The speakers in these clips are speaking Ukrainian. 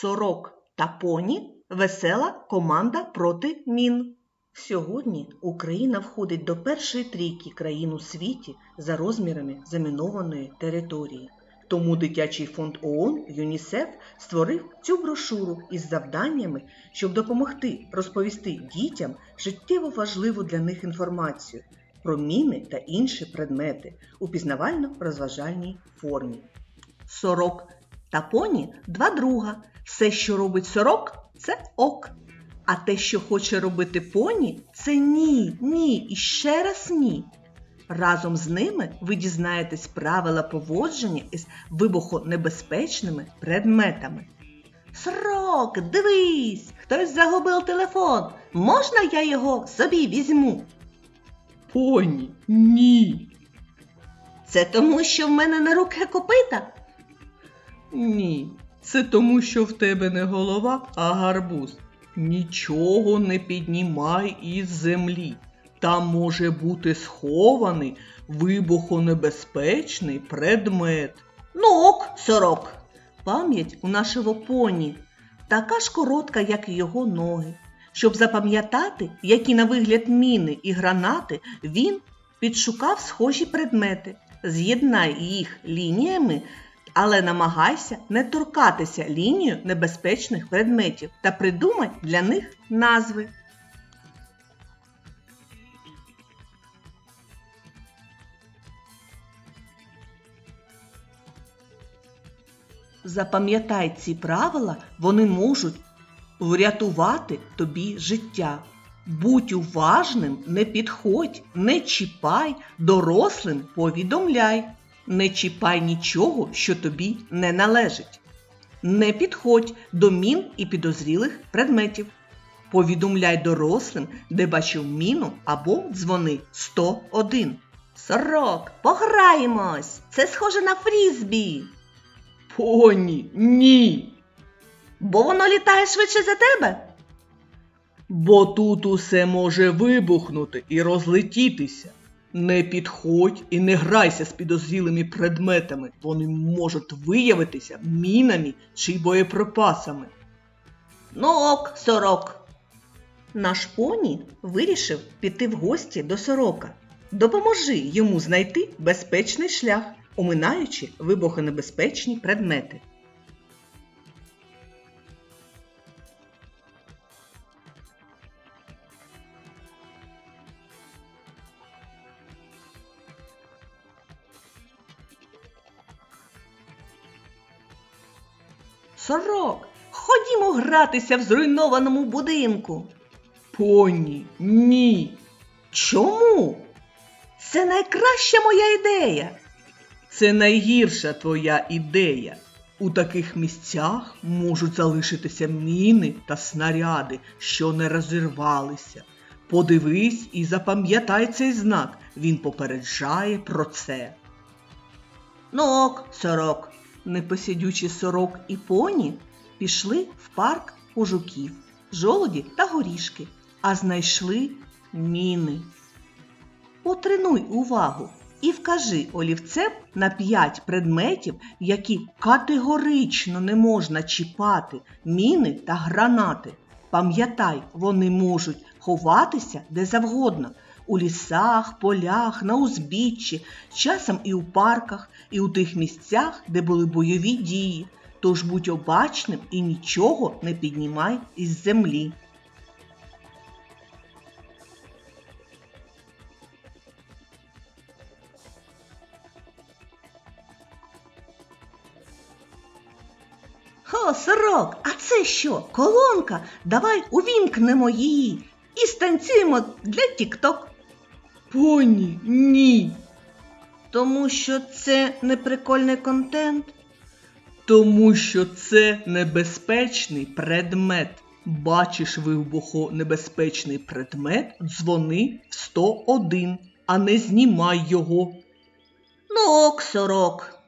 Сорок та поні весела команда проти мін. Сьогодні Україна входить до першої трійки країн у світі за розмірами замінованої території. Тому Дитячий фонд ООН ЮНІСЕФ створив цю брошуру із завданнями, щоб допомогти розповісти дітям життєво важливу для них інформацію про міни та інші предмети у пізнавально-розважальній формі. Сорок та поні два друга. Все, що робить сорок, це ок. А те, що хоче робити поні, це ні, ні і ще раз ні. Разом з ними ви дізнаєтесь правила поводження із вибухонебезпечними предметами. Срок, дивись, хтось загубив телефон. Можна я його собі візьму? Поні, ні. Це тому, що в мене на руке копита? Ні, це тому, що в тебе не голова, а гарбуз. Нічого не піднімай із землі. Там може бути схований вибухонебезпечний предмет. Ну ок, сорок. Пам'ять у нашого поні така ж коротка, як і його ноги. Щоб запам'ятати, які на вигляд міни і гранати, він підшукав схожі предмети. З'єднай їх лініями, але намагайся не торкатися лінію небезпечних предметів та придумай для них назви. Запам'ятай ці правила, вони можуть врятувати тобі життя. Будь уважним, не підходь, не чіпай, дорослим повідомляй. Не чіпай нічого, що тобі не належить. Не підходь до мін і підозрілих предметів. Повідомляй дорослим, де бачив міну або дзвони 101. Сорок, пограємось! Це схоже на фрізбі. Поні, ні. Бо воно літає швидше за тебе. Бо тут усе може вибухнути і розлетітися. Не підходь і не грайся з підозрілими предметами. Вони можуть виявитися мінами чи боєприпасами. Ну ок, сорок. Наш поні вирішив піти в гості до сорока. Допоможи йому знайти безпечний шлях, оминаючи вибухонебезпечні предмети. Сорок, ходімо гратися в зруйнованому будинку. Поні, ні. Чому? Це найкраща моя ідея. Це найгірша твоя ідея. У таких місцях можуть залишитися міни та снаряди, що не розірвалися. Подивись і запам'ятай цей знак. Він попереджає про це. Ну ок, сорок. Непосидючі сорок і поні пішли в парк у жуків, жолоді та горішки, а знайшли міни. Потренуй увагу і вкажи олівцем на п'ять предметів, які категорично не можна чіпати, міни та гранати. Пам'ятай, вони можуть ховатися де завгодно у лісах, полях, на узбіччі, часом і у парках, і у тих місцях, де були бойові дії. Тож будь обачним і нічого не піднімай із землі. О, сорок, а це що? Колонка? Давай увімкнемо її і станцюємо для тік-ток. Поні, ні. Тому що це неприкольний контент. Тому що це небезпечний предмет. Бачиш вибухонебезпечний предмет, дзвони в 101, а не знімай його. Ну ок, сорок.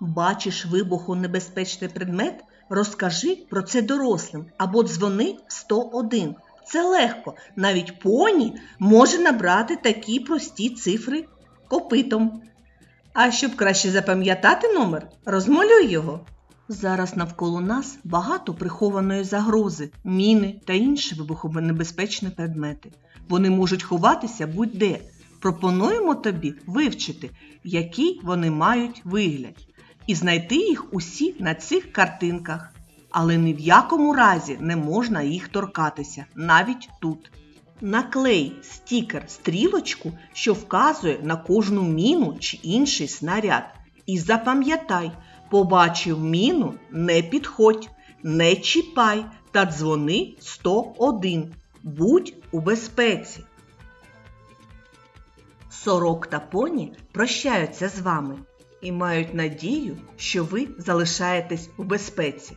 Бачиш вибухонебезпечний предмет, розкажи про це дорослим або дзвони в 101. Це легко. Навіть поні може набрати такі прості цифри копитом. А щоб краще запам'ятати номер, розмалюй його. Зараз навколо нас багато прихованої загрози, міни та інші вибухонебезпечні предмети. Вони можуть ховатися будь-де. Пропонуємо тобі вивчити, який вони мають вигляд, і знайти їх усі на цих картинках. Але ні в якому разі не можна їх торкатися, навіть тут. Наклей стікер стрілочку, що вказує на кожну міну чи інший снаряд. І запам'ятай, побачив міну, не підходь, не чіпай та дзвони 101. Будь у безпеці. Сорок та поні прощаються з вами і мають надію, що ви залишаєтесь у безпеці.